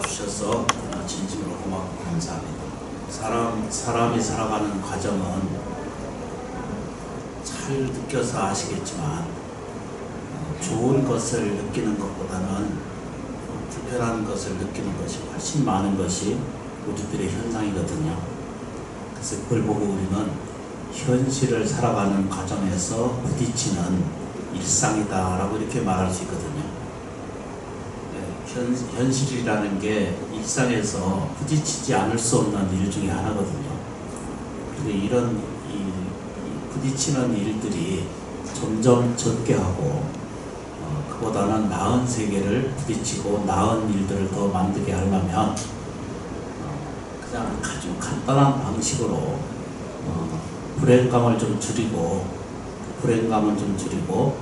알아주셔서 진심으로 고맙고 감사합니다. 사람, 사람이 살아가는 과정은 잘 느껴서 아시겠지만 어, 좋은 것을 느끼는 것보다는 불편한 것을 느끼는 것이 훨씬 많은 것이 우리들의 현상이거든요. 그래서 그걸 보고 우리는 현실을 살아가는 과정에서 부딪히는 일상이다라고 이렇게 말할 수 있거든요. 네, 현, 현실이라는 게 일상에서 부딪히지 않을 수 없는 일 중에 하나거든요. 근데 이런 이, 이 부딪히는 일들이 점점 적게 하고 어, 그보다는 나은 세계를 부딪히고 나은 일들을 더 만들게 하려면 어, 그냥 아주 간단한 방식으로 어, 불행감을 좀 줄이고 불행감을 좀 줄이고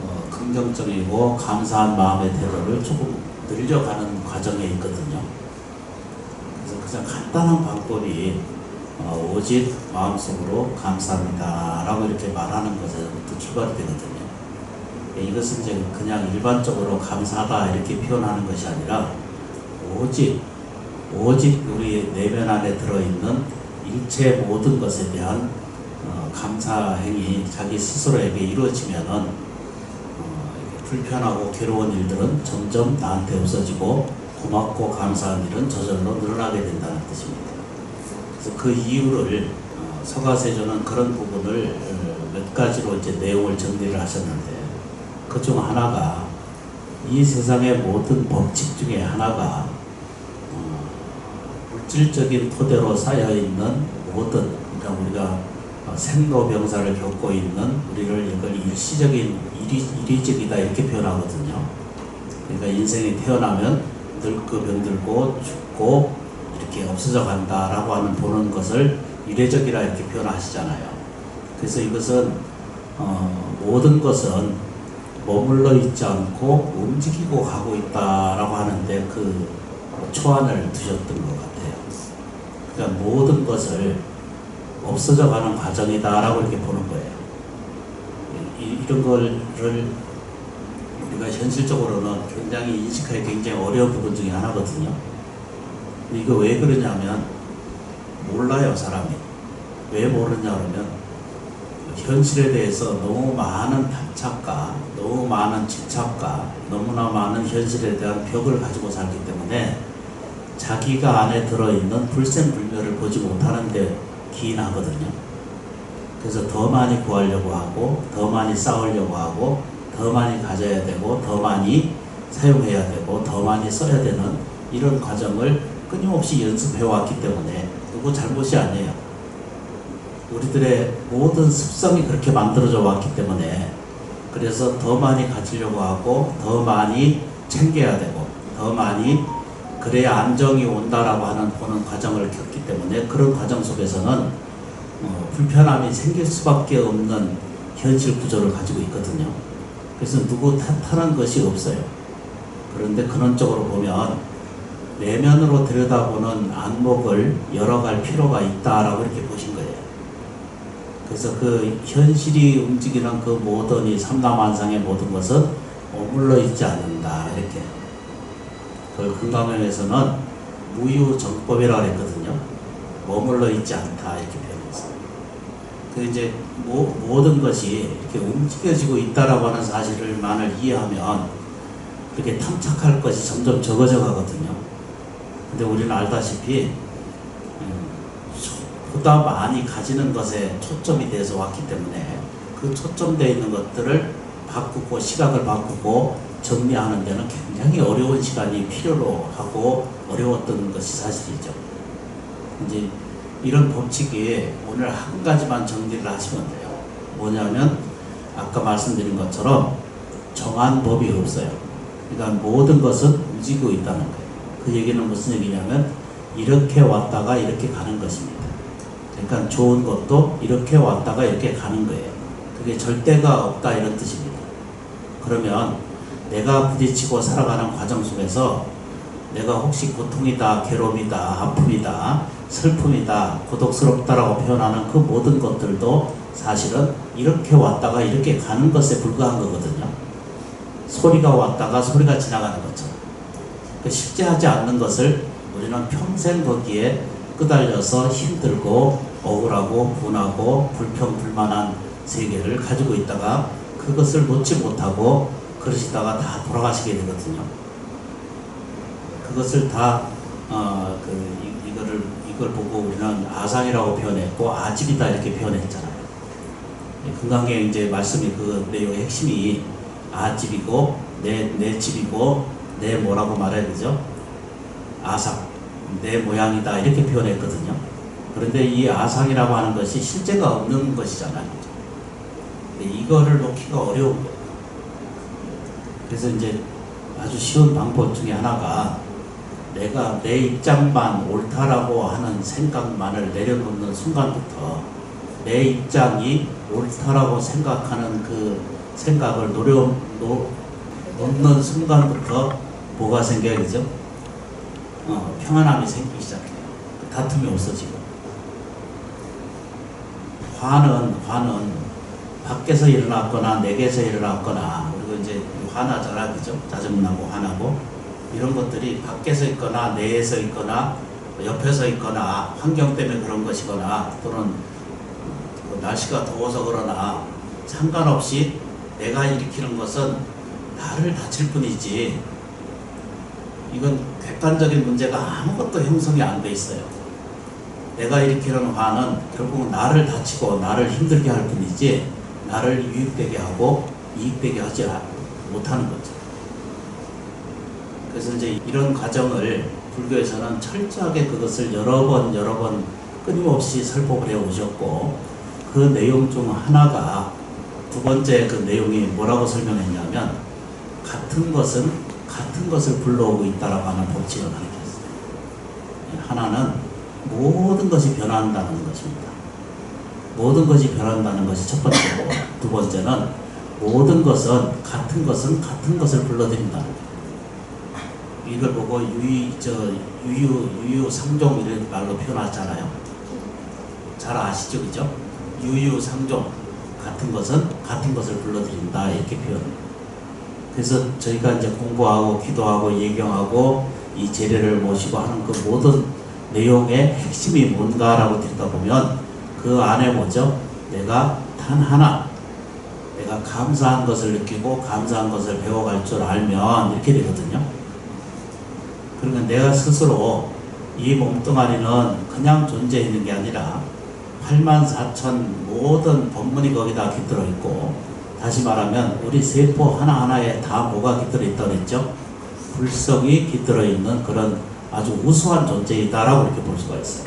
어, 긍정적이고 감사한 마음의 태도를 조금 늘려가는 과정에 있거든요. 그래서 그냥 간단한 방법이 어, 오직 마음속으로 감사합니다 라고 이렇게 말하는 것에부터 출발이 되거든요. 예, 이것은 이제 그냥 일반적으로 감사하다 이렇게 표현하는 것이 아니라 오직 오직 우리 내면 안에 들어있는 일체 모든 것에 대한 어, 감사 행위 자기 스스로에게 이루어지면은 불편하고 괴로운 일들은 점점 나한테 없어지고 고맙고 감사한 일은 저절로 늘어나게 된다는 뜻입니다. 그래서 그 이유를 어, 서가세조는 그런 부분을 어, 몇 가지로 이제 내용을 정리를 하셨는데 그 중 하나가 이 세상의 모든 법칙 중에 하나가 어, 물질적인 토대로 쌓여 있는 모든 그러니까 우리가 어, 생로병사를 겪고 있는 우리를 이걸 일시적인 일이, 일이적이다 이렇게 표현하거든요. 그러니까 인생이 태어나면 늙고 병들고 죽고 이렇게 없어져 간다라고 하는 보는 것을 이례적이라 이렇게 표현하시잖아요. 그래서 이것은 어, 모든 것은 머물러 있지 않고 움직이고 가고 있다라고 하는데 그 초안을 두셨던 것 같아요. 그러니까 모든 것을 없어져 가는 과정이다라고 이렇게 보는 거예요. 이, 이런 거를 우리가 현실적으로는 굉장히 인식하기 굉장히 어려운 부분 중에 하나거든요. 이거 왜 그러냐면 몰라요 사람이. 왜 모르냐 그러면 현실에 대해서 너무 많은 단착과 너무 많은 집착과 너무나 많은 현실에 대한 벽을 가지고 살기 때문에 자기가 안에 들어있는 불생불멸을 보지 못하는데 기인하거든요. 그래서 더 많이 구하려고 하고 더 많이 싸우려고 하고 더 많이 가져야 되고 더 많이 사용해야 되고 더 많이 써야 되는 이런 과정을 끊임없이 연습해 왔기 때문에 누구 잘못이 아니에요. 우리들의 모든 습성이 그렇게 만들어져 왔기 때문에 그래서 더 많이 가지려고 하고 더 많이 챙겨야 되고 더 많이 그래야 안정이 온다라고 하는 보는 과정을 겪기 때문에 그런 과정 속에서는 어, 불편함이 생길 수밖에 없는 현실 구조를 가지고 있거든요. 그래서 누구 탓하는 것이 없어요. 그런데 근원적으로 보면 내면으로 들여다보는 안목을 열어갈 필요가 있다라고 이렇게 보신 거예요. 그래서 그 현실이 움직이는 그 모든 이 삼남한상의 모든 것은 머물러 있지 않는다 이렇게. 그 금강경에서는 무유정법이라고 했거든요. 머물러 있지 않다 이렇게 표현했어요. 그 이제 모, 모든 것이 이렇게 움직여지고 있다라고 하는 사실을만을 이해하면 그렇게 탐착할 것이 점점 적어져 가거든요. 근데 우리는 알다시피 보다 많이 가지는 것에 초점이 돼서 왔기 때문에 그 초점되어 있는 것들을 바꾸고 시각을 바꾸고 정리하는 데는 굉장히 어려운 시간이 필요로 하고 어려웠던 것이 사실이죠. 이제 이런 법칙이 오늘 한 가지만 정리를 하시면 돼요. 뭐냐면 아까 말씀드린 것처럼 정한 법이 없어요. 그러니까 모든 것은 움직이고 있다는 거예요. 그 얘기는 무슨 얘기냐면 이렇게 왔다가 이렇게 가는 것입니다. 그러니까 좋은 것도 이렇게 왔다가 이렇게 가는 거예요. 그게 절대가 없다 이런 뜻입니다. 그러면 내가 부딪히고 살아가는 과정 속에서 내가 혹시 고통이다, 괴로움이다, 아픔이다, 슬픔이다, 고독스럽다라고 표현하는 그 모든 것들도 사실은 이렇게 왔다가 이렇게 가는 것에 불과한 거거든요. 소리가 왔다가 소리가 지나가는 것처럼. 그 실제 하지 않는 것을 우리는 평생 거기에 끄달려서 힘들고 억울하고 분하고 불평 불만한 세계를 가지고 있다가 그것을 놓지 못하고 그러시다가 다 돌아가시게 되거든요. 그것을 다 어, 그 이, 이거를 이걸 보고 우리는 아상이라고 표현했고 아집이다 이렇게 표현했잖아요. 이 금강경 이제 말씀이 그 내용의 핵심이 아집이고 내 내 집이고 내 뭐라고 말해야 되죠? 아상 내 모양이다 이렇게 표현했거든요. 그런데 이 아상이라고 하는 것이 실제가 없는 것이잖아요. 이거를 놓기가 어려운 거예요. 그래서 이제 아주 쉬운 방법 중에 하나가 내가 내 입장만 옳다라고 하는 생각만을 내려놓는 순간부터 내 입장이 옳다라고 생각하는 그 생각을 노려 놓, 놓는 순간부터 뭐가 생겨야 되죠? 어, 평안함이 생기기 시작해요. 다툼이 없어지고. 화는, 화는 밖에서 일어났거나 내게서 일어났거나 화나잖아, 그죠? 짜증나고 화나고 이런 것들이 밖에서 있거나 내에서 있거나 옆에서 있거나 환경 때문에 그런 것이거나 또는 그 날씨가 더워서 그러나 상관없이 내가 일으키는 것은 나를 다칠 뿐이지 이건 객관적인 문제가 아무것도 형성이 안 돼 있어요. 내가 일으키는 화는 결국 나를 다치고 나를 힘들게 할 뿐이지 나를 유익되게 하고 이익되게 하지 못하는 거죠. 그래서 이제 이런 과정을 불교에서는 철저하게 그것을 여러 번 여러 번 끊임없이 설법을 해 오셨고 그 내용 중 하나가 두 번째 그 내용이 뭐라고 설명했냐면 같은 것은 같은 것을 불러오고 있다라고 하는 법칙을 가르쳤어요. 하나는 모든 것이 변한다는 것입니다. 모든 것이 변한다는 것이 첫 번째고 두 번째는 모든 것은 같은 것은 같은 것을 불러들인다는 거예요. 이걸 보고 유유 저 유유 유유 상종 이런 말로 표현하잖아요. 잘 아시죠, 그죠? 유유 상종 같은 것은 같은 것을 불러들인다 이렇게 표현. 그래서 저희가 이제 공부하고 기도하고 예경하고 이 제례를 모시고 하는 그 모든 내용의 핵심이 뭔가라고 듣다 보면 그 안에 뭐죠? 내가 단 하나 내가 감사한 것을 느끼고 감사한 것을 배워갈 줄 알면 이렇게 되거든요. 그러면 내가 스스로 이 몸뚱아리는 그냥 존재있는 게 아니라 8만 4천 모든 법문이 거기다 깃들어 있고 다시 말하면 우리 세포 하나하나에 다 뭐가 깃들어 있다고 했죠? 불성이 깃들어 있는 그런 아주 우수한 존재이다라고 이렇게 볼 수가 있어요.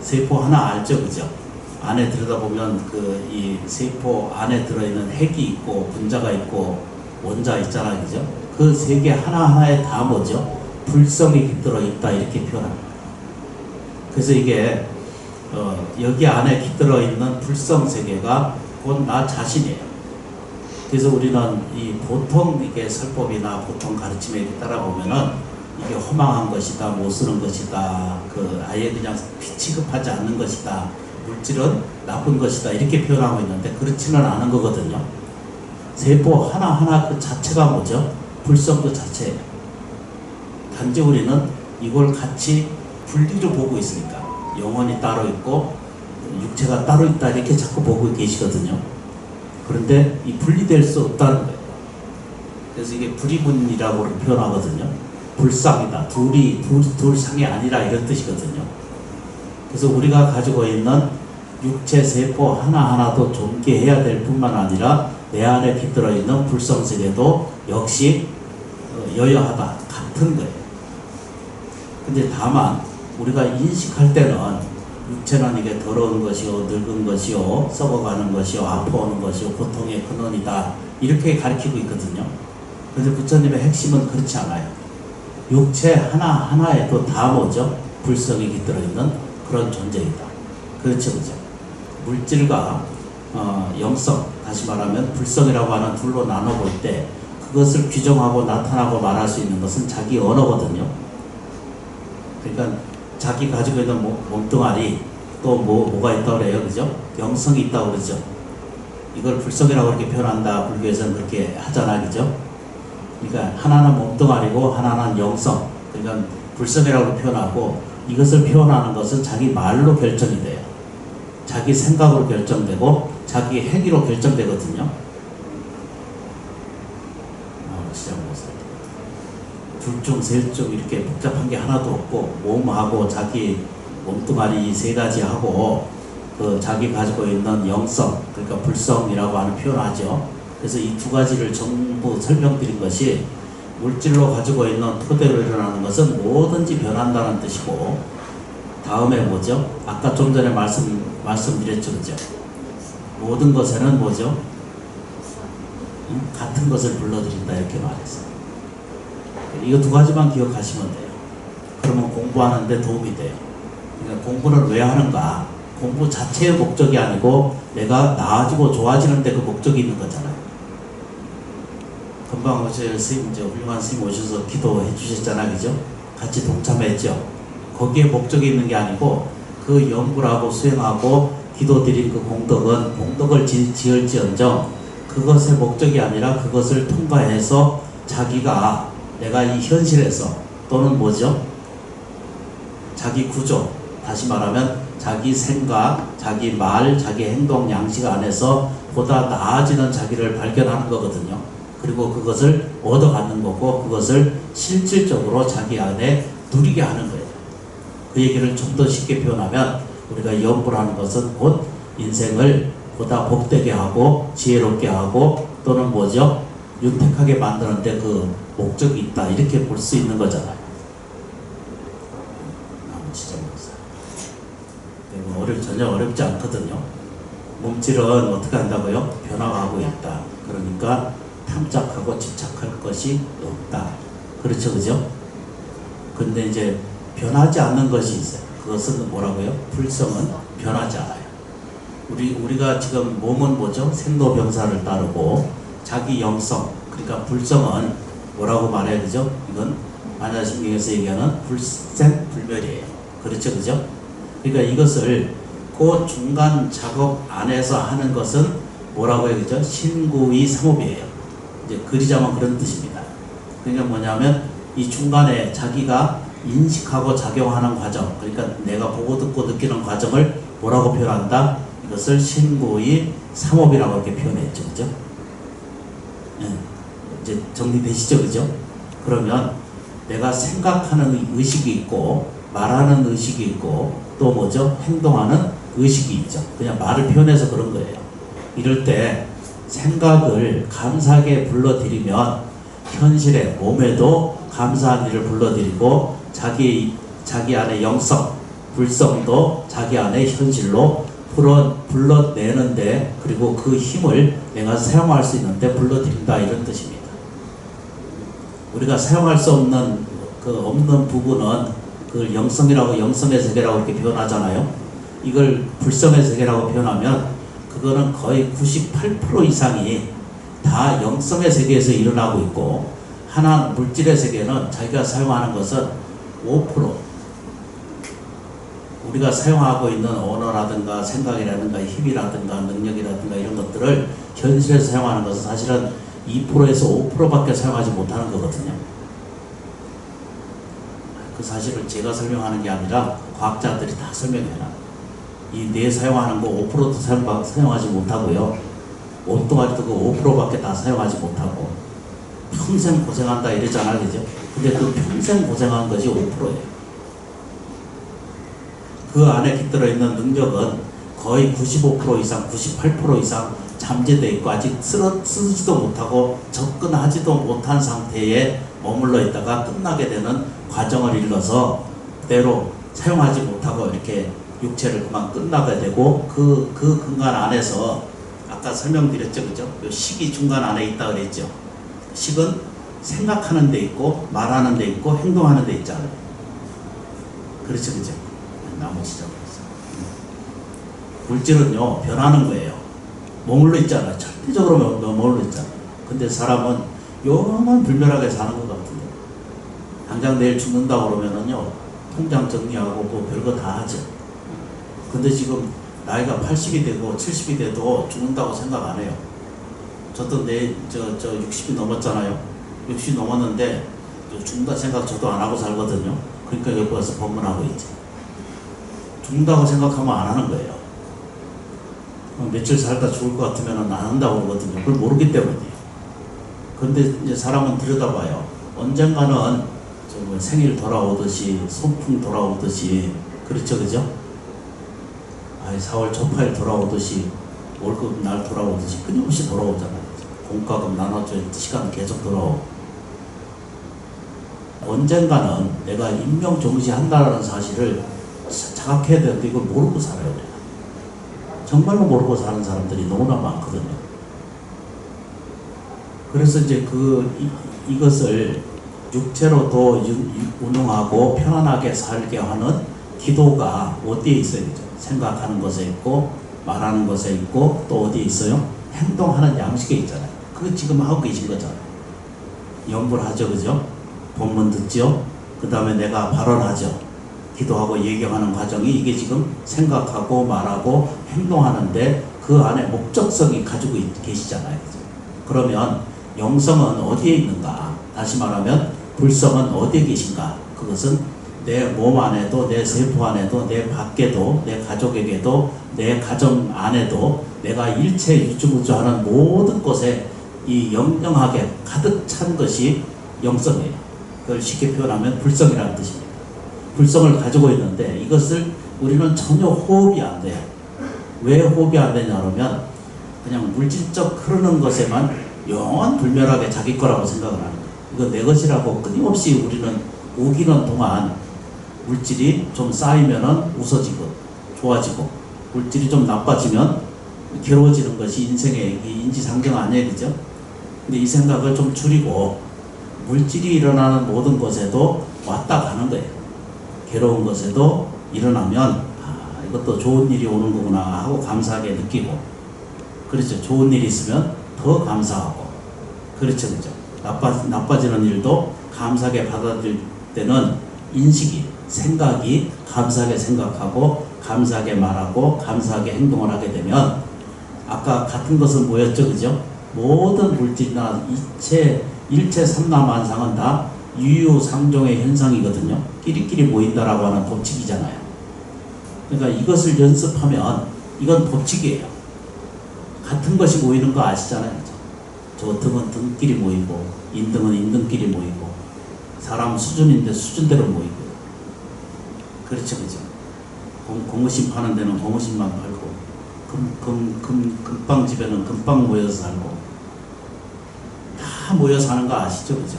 세포 하나 알죠, 그죠? 안에 들여다보면 그 이 세포 안에 들어있는 핵이 있고 분자가 있고 원자 있잖아요, 그죠? 그 세 개 하나하나에 다 뭐죠? 불성이 깃들어 있다 이렇게 표현합니다. 그래서 이게 어, 여기 안에 깃들어 있는 불성 세계가 곧 나 자신이에요. 그래서 우리는 이 보통 이게 설법이나 보통 가르침에 따라 보면은 이게 허망한 것이다, 못 쓰는 것이다, 그 아예 그냥 취급하지 않는 것이다, 물질은 나쁜 것이다 이렇게 표현하고 있는데 그렇지는 않은 거거든요. 세포 하나 하나 그 자체가 뭐죠? 불성 그 자체예요. 단지 우리는 이걸 같이 분리로 보고 있으니까 영혼이 따로 있고 육체가 따로 있다 이렇게 자꾸 보고 계시거든요. 그런데 이 분리될 수 없다는 거예요. 그래서 이게 불이분이라고 표현하거든요. 불상이다. 둘이 둘, 둘 상이 아니라 이런 뜻이거든요. 그래서 우리가 가지고 있는 육체 세포 하나하나도 존귀해야 될 뿐만 아니라 내 안에 깃들어 있는 불성 세계도 역시 어, 여여하다 같은 거예요. 근데 다만 우리가 인식할 때는 육체는 이게 더러운 것이요, 늙은 것이요, 썩어가는 것이요, 아파오는 것이요, 고통의 근원이다. 이렇게 가르치고 있거든요. 그런데 부처님의 핵심은 그렇지 않아요. 육체 하나하나에도 다 뭐죠? 불성이 깃들어 있는 그런 존재이다. 그렇죠, 그죠? 물질과 어, 영성, 다시 말하면 불성이라고 하는 둘로 나눠볼 때 그것을 규정하고 나타나고 말할 수 있는 것은 자기 언어거든요. 그러니까 자기 가지고 있는 몸, 몸뚱아리 또 뭐, 뭐가 있다고 그래요. 그죠? 영성이 있다고 그러죠. 이걸 불성이라고 그렇게 표현한다. 불교에서는 그렇게 하잖아. 그죠? 그러니까 하나는 몸뚱아리고 하나는 영성. 그러니까 불성이라고 표현하고 이것을 표현하는 것은 자기 말로 결정이 돼요. 자기 생각으로 결정되고 자기 행위로 결정되거든요. 아. 둘중 셋 중 이렇게 복잡한 게 하나도 없고 몸하고 자기 몸뚱아리 이세 가지 하고 그 자기 가지고 있는 영성 그러니까 불성이라고 하는 표현하죠. 그래서 이 두 가지를 전부 설명드린 것이 물질로 가지고 있는 토대로 일어나는 것은 뭐든지 변한다는 뜻이고 다음에 뭐죠? 아까 좀 전에 말씀 말씀드렸죠, 그죠? 모든 것에는 뭐죠? 응? 같은 것을 불러들인다 이렇게 말했어요. 이거 두 가지만 기억하시면 돼요. 그러면 공부하는데 도움이 돼요. 그러니까 공부는 왜 하는가? 공부 자체의 목적이 아니고 내가 나아지고 좋아지는데 그 목적이 있는 거잖아요. 금방 어제 스님, 이제 훌륭한 스님 오셔서 기도해 주셨잖아요. 그죠? 같이 동참했죠. 거기에 목적이 있는 게 아니고 그 연구를 하고 수행하고 기도 드린 그 공덕은 공덕을 지, 지을지언정 그것의 목적이 아니라 그것을 통과해서 자기가 내가 이 현실에서 또는 뭐죠? 자기 구조 다시 말하면 자기 생각, 자기 말, 자기 행동 양식 안에서 보다 나아지는 자기를 발견하는 거거든요. 그리고 그것을 얻어가는 거고 그것을 실질적으로 자기 안에 누리게 하는 거예요. 그 얘기를 좀 더 쉽게 표현하면 우리가 연구하는 것은 곧 인생을 보다 복되게 하고 지혜롭게 하고 또는 뭐죠? 윤택하게 만드는데 그 목적이 있다 이렇게 볼 수 있는 거잖아요. 지져보세요. 이거 어렵 전혀 어렵지 않거든요. 몸질은 어떻게 한다고요? 변화하고 있다. 그러니까 탐착하고 집착할 것이 없다. 그렇죠, 그죠? 근데 이제 변하지 않는 것이 있어요. 그것은 뭐라고요? 불성은 변하지 않아요. 우리 우리가 지금 몸은 뭐죠? 생로병사를 따르고 자기 영성 그러니까 불성은 뭐라고 말해야 되죠? 이건 반야신경에서 얘기하는 불생불멸이에요. 그렇죠, 그죠? 그러니까 이것을 그 중간 작업 안에서 하는 것은 뭐라고 해야 되죠? 신구의 삼업이에요. 이제 그리자면 그런 뜻입니다. 그러니까 뭐냐면 이 중간에 자기가 인식하고 작용하는 과정, 그러니까 내가 보고 듣고 느끼는 과정을 뭐라고 표현한다? 이것을 신구의 삼업이라고 이렇게 표현했죠, 그죠? 예, 이제 정리되시죠, 그죠? 그러면 내가 생각하는 의식이 있고 말하는 의식이 있고 또 뭐죠? 행동하는 의식이 있죠. 그냥 말을 표현해서 그런 거예요. 이럴 때 생각을 감사하게 불러들이면 현실에 몸에도 감사한 일을 불러들이고 자기 자기 안에 영성, 불성도 자기 안에 현실로 불어 불러내는데 그리고 그 힘을 내가 사용할 수 있는데 불러들인다 이런 뜻입니다. 우리가 사용할 수 없는 그 없는 부분은 그걸 영성이라고 영성의 세계라고 이렇게 표현하잖아요. 이걸 불성의 세계라고 표현하면 그거는 거의 98% 이상이 다 영성의 세계에서 일어나고 있고 하나 물질의 세계는 자기가 사용하는 것은 5% 우리가 사용하고 있는 언어라든가 생각이라든가 힘이라든가 능력이라든가 이런 것들을 현실에서 사용하는 것은 사실은 2%에서 5%밖에 사용하지 못하는 거거든요. 그 사실을 제가 설명하는 게 아니라 과학자들이 다 설명해놔. 이 뇌 사용하는 거 5%도 사용, 사용하지 못하고요. 온동아리도 그 5%밖에 다 사용하지 못하고 평생 고생한다 이러잖아, 그죠? 근데 그 평생 고생한 것이 5%예요. 그 안에 깃들어 있는 능력은 거의 95% 이상, 98% 이상 잠재되어 있고 아직 쓰러, 쓰지도 못하고 접근하지도 못한 상태에 머물러 있다가 끝나게 되는 과정을 일러서 그대로 사용하지 못하고 이렇게 육체를 그만 끝나게 되고 그, 그 근간 안에서 아까 설명드렸죠, 그죠? 요 식이 중간 안에 있다 그랬죠. 식은 생각하는 데 있고 말하는 데 있고 행동하는 데 있잖아요. 그렇죠, 그죠? 나머지 잡았어. 물질은요 변하는 거예요. 머물러 있잖아. 절대적으로 머- 머물러 있잖아. 근데 사람은 요만 불멸하게 사는 것 같은데. 당장 내일 죽는다 그러면은요 통장 정리하고 뭐 별거 다 하죠. 근데 지금 나이가 80이 되고 70이 돼도 죽는다고 생각 안 해요. 저도 내일 저, 저 60이 넘었잖아요. 60 넘었는데 죽는다 생각 저도 안 하고 살거든요. 그러니까 여기 와서 법문하고 있지. 죽는다고 생각하면 안 하는 거예요. 어, 며칠 살다 죽을 것 같으면 안 한다고 그러거든요. 그걸 모르기 때문이에요. 그런데 이제 사람은 들여다봐요. 언젠가는 저뭐 생일 돌아오듯이 소풍 돌아오듯이 그렇죠, 그죠? 아이 4월 초파일 돌아오듯이 월급 날 돌아오듯이 끊임없이 돌아오잖아요. 공과금 나눠줘 시간 계속 돌아오고 언젠가는 내가 인명 정지한다라는 사실을 자- 자각해야 되는데 이걸 모르고 살아요. 내가. 정말로 모르고 사는 사람들이 너무나 많거든요. 그래서 이제 그 이, 이것을 육체로도 유- 유- 운용하고 편안하게 살게 하는 기도가 어디에 있어야 되죠? 생각하는 것에 있고 말하는 것에 있고 또 어디에 있어요? 행동하는 양식에 있잖아요. 그거 지금 하고 계신 거잖아요. 연구를 하죠, 그죠? 본문 듣죠? 그 다음에 내가 발언하죠. 기도하고 예경하는 과정이 이게 지금 생각하고 말하고 행동하는데 그 안에 목적성이 가지고 있- 계시잖아요. 그죠? 그러면 영성은 어디에 있는가? 다시 말하면 불성은 어디에 계신가? 그것은 내 몸 안에도 내 세포 안에도 내 밖에도 내 가족에게도 내 가정 안에도 내가 일체 유주무주하는 모든 곳에 이 영영하게 가득 찬 것이 영성이에요. 그걸 쉽게 표현하면 불성이라는 뜻입니다. 불성을 가지고 있는데 이것을 우리는 전혀 호흡이 안 돼요. 왜 호흡이 안 되냐 그러면 그냥 물질적 흐르는 것에만 영원 불멸하게 자기 거라고 생각을 거예요. 이거 내 것이라고 끊임없이 우리는 우기는 동안 물질이 좀 쌓이면은 웃어지고 좋아지고 물질이 좀 나빠지면 괴로워지는 것이 인생의 이 인지상정 아니에요, 그죠? 근데 이 생각을 좀 줄이고 물질이 일어나는 모든 것에도 왔다 가는 거예요. 괴로운 것에도 일어나면 아, 이것도 좋은 일이 오는 거구나 하고 감사하게 느끼고 그렇죠. 좋은 일이 있으면 더 감사하고 그렇죠, 그죠? 나빠 나빠지는 일도 감사하게 받아들일 때는 인식이 생각이 감사하게 생각하고 감사하게 말하고 감사하게 행동을 하게 되면 아까 같은 것은 뭐였죠, 그죠? 모든 물질이나 이체 일체 삼라만상은 다 유유상종의 현상이거든요. 끼리끼리 모인다라고 하는 법칙이잖아요. 그러니까 이것을 연습하면 이건 법칙이에요. 같은 것이 모이는 거 아시잖아요. 그죠? 저 등은 등끼리 모이고 인등은 인등끼리 모이고 사람 수준인데 수준대로 모이고 그렇죠, 그죠? 공, 공무심 파는 데는 공무심만 팔고 금, 금, 금, 금빵 집에는 금빵 모여서 살고 다 모여 사는 거 아시죠, 그죠?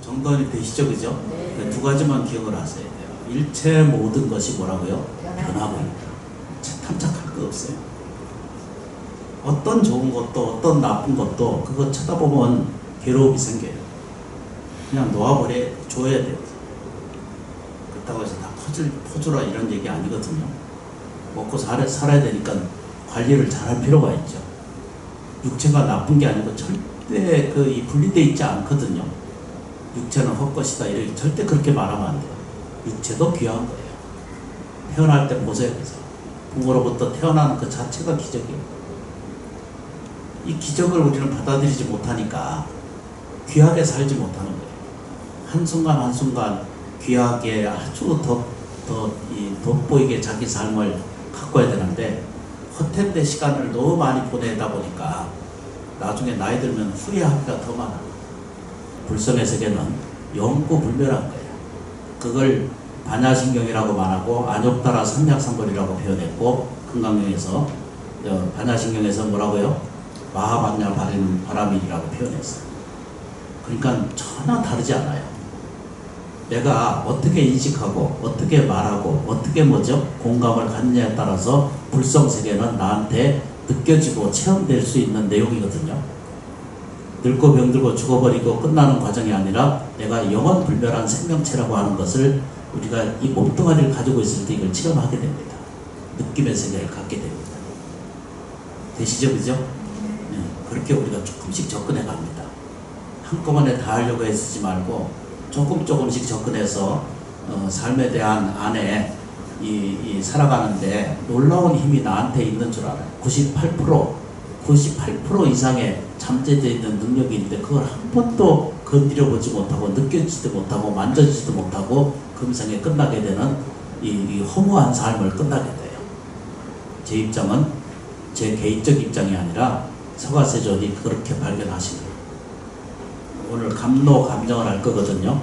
정돈이 되시죠, 그죠? 네. 그두 가지만 기억을 하셔야 돼요. 일체 모든 것이 뭐라고요? 변하고 있다. 참 탐착할 거 없어요. 어떤 좋은 것도 어떤 나쁜 것도 그거 쳐다보면 괴로움이 생겨요. 그냥 놓아버려 줘야 돼요. 그렇다고 해서 다 퍼줄, 퍼주라 이런 얘기 아니거든요. 먹고 살아, 살아야 되니까 관리를 잘할 필요가 있죠. 육체가 나쁜 게 아니고 절대 그이 분리돼 있지 않거든요. 육체는 헛것이다 이렇게 절대 그렇게 말하면 안 돼요. 육체도 귀한 거예요. 태어날 때 보세요. 부모로부터 태어나는 그 자체가 기적이에요. 이 기적을 우리는 받아들이지 못하니까 귀하게 살지 못하는 거예요. 한순간 한순간 귀하게 아주 더, 더, 이 돋보이게 자기 삶을 가꿔야 되는데 헛된데 시간을 너무 많이 보내다 보니까 나중에 나이 들면 후회하기가 더 많아. 불성의 세계는 영구 불멸한 거예요. 그걸 반야신경이라고 말하고 안욕따라 삼약삼벌이라고 표현했고 금강경에서 어, 반야신경에서 뭐라고요? 마하반야 바람, 바람이라고 표현했어요. 그러니까 전혀 다르지 않아요. 내가 어떻게 인식하고 어떻게 말하고 어떻게 뭐죠 공감을 갖느냐에 따라서 불성 세계는 나한테 느껴지고 체험될 수 있는 내용이거든요. 늙고 병들고 죽어버리고 끝나는 과정이 아니라 내가 영원 불멸한 생명체라고 하는 것을 우리가 이 몸뚱아리를 가지고 있을 때 이걸 체험하게 됩니다. 느낌의 세계를 갖게 됩니다. 되시죠, 그죠? 네, 그렇게 우리가 조금씩 접근해 갑니다. 한꺼번에 다 하려고 애쓰지 말고 조금 조금씩 접근해서 어, 삶에 대한 안에 이, 이 살아가는데 놀라운 힘이 나한테 있는 줄 알아요. 98% 98% 이상의 잠재되어 있는 능력이 있는데 그걸 한 번도 건드려 보지 못하고 느껴지지도 못하고 만져지지도 못하고 금생에 끝나게 되는 이, 이 허무한 삶을 끝나게 돼요. 제 입장은 제 개인적 입장이 아니라 서가세존이 그렇게 거예요. 오늘 감노 감정을 할 거거든요.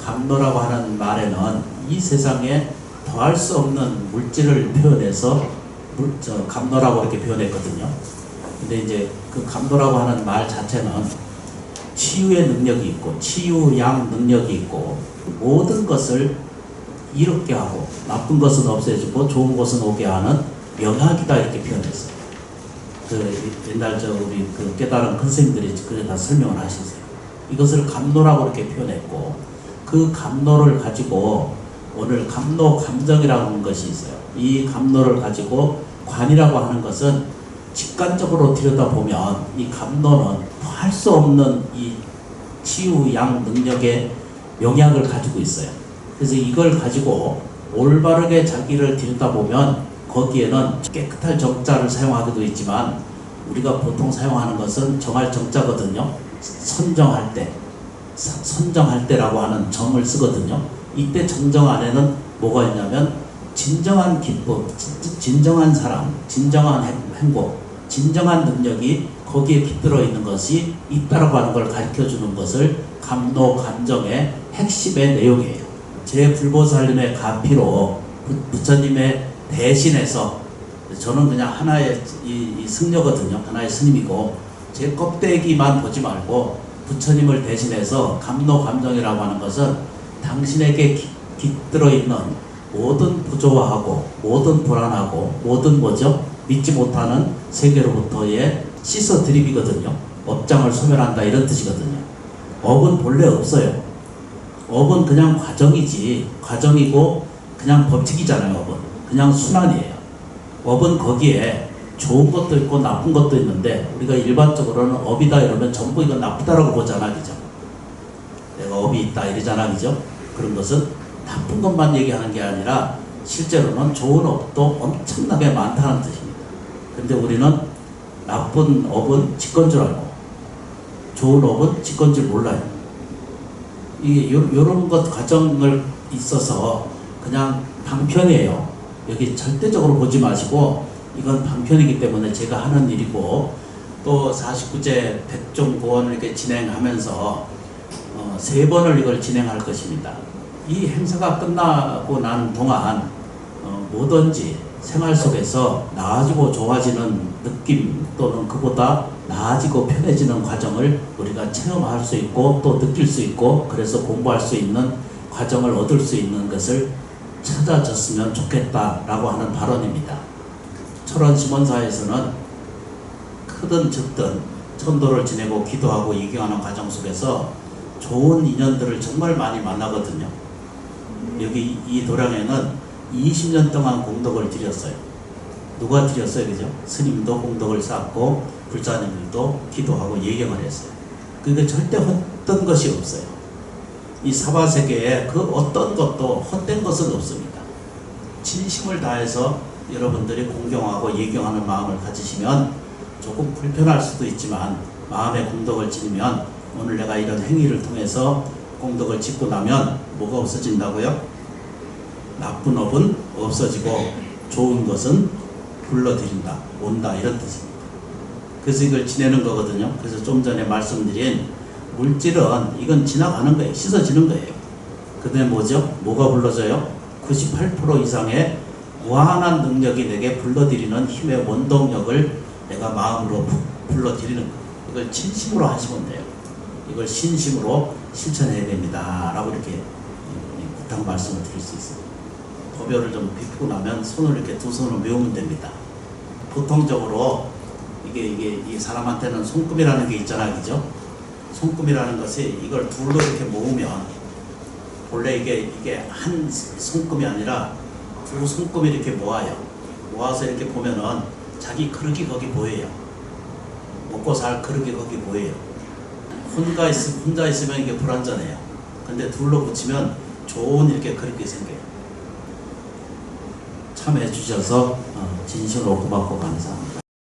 감노라고 하는 말에는 이 세상에 더할 수 없는 물질을 표현해서 물, 저 감노라고 이렇게 표현했거든요. 근데 이제 그 감노라고 하는 말 자체는 치유의 능력이 있고 치유양 능력이 있고 모든 것을 이롭게 하고 나쁜 것은 없애주고 좋은 것은 오게 하는 명약이다 이렇게 표현했어요. 그 옛날 저 우리 그 깨달은 큰 스님들이 그래 다 설명을 하시세요. 이것을 감노라고 이렇게 표현했고 그 감노를 가지고 오늘 감노 감정이라고 하는 것이 있어요. 이 감노를 가지고 관이라고 하는 것은 직관적으로 들여다보면 이 감노는 할 수 없는 이 치유 양 능력의 영향을 가지고 있어요. 그래서 이걸 가지고 올바르게 자기를 들여다보면 거기에는 깨끗할 정자를 사용하기도 있지만 우리가 보통 사용하는 것은 정할 정자거든요. 선정할 때, 사- 선정할 때라고 하는 정을 쓰거든요. 이때 정정 안에는 뭐가 있냐면 진정한 기쁨, 진- 진정한 사랑, 진정한 행- 행복, 진정한 능력이 거기에 깃들어 있는 것이 있다라고 하는 걸 가르쳐 주는 것을 감노 감정의 핵심의 내용이에요. 제 불보살님의 가피로 부- 부처님의 대신해서 저는 그냥 하나의 이, 이 승려거든요. 하나의 스님이고 제 껍데기만 보지 말고 부처님을 대신해서 감노 감정이라고 하는 것은 당신에게 기- 깃들어 있는 모든 부조화하고 모든 불안하고 모든 뭐죠? 믿지 못하는 세계로부터의 씻어 드립이거든요. 업장을 소멸한다 이런 뜻이거든요. 업은 본래 없어요. 업은 그냥 과정이지 과정이고 그냥 법칙이잖아요. 업은 그냥 순환이에요. 업은 거기에 좋은 것도 있고 나쁜 것도 있는데 우리가 일반적으로는 업이다 이러면 전부 이건 나쁘다라고 보잖아, 그죠? 내가 업이 있다 이러잖아, 그죠? 그런 것은 나쁜 것만 얘기하는 게 아니라 실제로는 좋은 업도 엄청나게 많다는 뜻입니다. 근데 우리는 나쁜 업은 직권 줄 알고 좋은 업은 직권 줄 몰라요. 이게 요, 요런 것 과정을 있어서 그냥 방편이에요. 여기 절대적으로 보지 마시고 이건 방편이기 때문에 제가 하는 일이고 또 49제 백종 보원을 이렇게 진행하면서 어, 세 번을 이걸 진행할 것입니다. 이 행사가 끝나고 난 동안 어, 뭐든지 생활 속에서 나아지고 좋아지는 느낌 또는 그보다 나아지고 편해지는 과정을 우리가 체험할 수 있고 또 느낄 수 있고 그래서 공부할 수 있는 과정을 얻을 수 있는 것을 찾아졌으면 좋겠다라고 하는 발언입니다. 철원 심원사에서는 크든 적든 천도를 지내고 기도하고 이경하는 과정 속에서 좋은 인연들을 정말 많이 만나거든요. 여기 이 도량에는 20년 동안 공덕을 드렸어요. 누가 드렸어요, 그죠? 스님도 공덕을 쌓고 불자님들도 기도하고 예경을 했어요. 그게 절대 헛된 것이 없어요. 이 사바 세계에 그 어떤 것도 헛된 것은 없습니다. 진심을 다해서 여러분들이 공경하고 예경하는 마음을 가지시면 조금 불편할 수도 있지만 마음의 공덕을 지니면 오늘 내가 이런 행위를 통해서 공덕을 짓고 나면 뭐가 없어진다고요? 나쁜 업은 없어지고 좋은 것은 불러들인다, 온다 이런 뜻입니다. 그래서 이걸 지내는 거거든요. 그래서 좀 전에 말씀드린 물질은 이건 지나가는 거예요. 씻어지는 거예요. 그 다음에 뭐죠? 뭐가 불러져요? 98% 이상의 무한한 능력이 내게 불러들이는 힘의 원동력을 내가 마음으로 부- 불러들이는 거예요. 이걸 진심으로 하시면 돼요. 이걸 신심으로 실천해야 됩니다. 라고 이렇게 부탁 말씀을 드릴 수 있습니다. 도별을 좀 비피고 나면 손을 이렇게 두 손으로 메우면 됩니다. 보통적으로 이게 이게 이 사람한테는 손금이라는 게 있잖아요, 그죠? 손금이라는 것이 이걸 둘로 이렇게 모으면 원래 이게 이게 한 손금이 아니라 두 손금이 이렇게 모아요. 모아서 이렇게 보면은 자기 그릇이 거기 보여요. 먹고 살 그릇이 거기 보여요. 혼자 있 혼자 있으면 이게 불완전해요. 근데 둘로 붙이면 좋은 이렇게 그릇이 생겨요. 참여해 주셔서 어, 진심으로 고맙고 감사합니다.